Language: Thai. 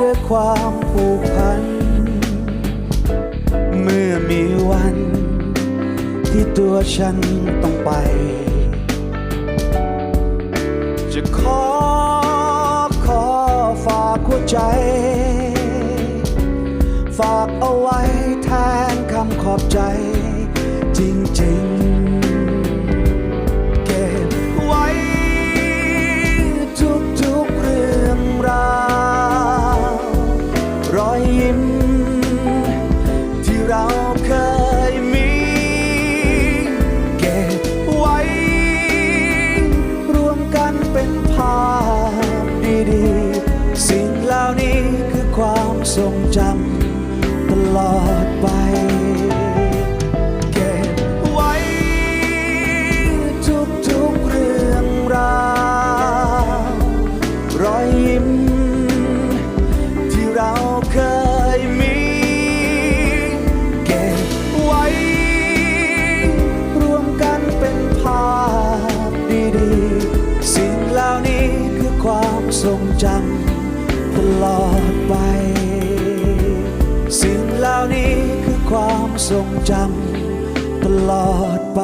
ด้วยความผูกพัน เมื่อมีวัน ที่ตัวฉันต้องไป จะขอขอฝากหัวใจ ฝากเอาไว้แทนคำขอบใจ จริงๆ ลอดไป ทรงจำตลอดไป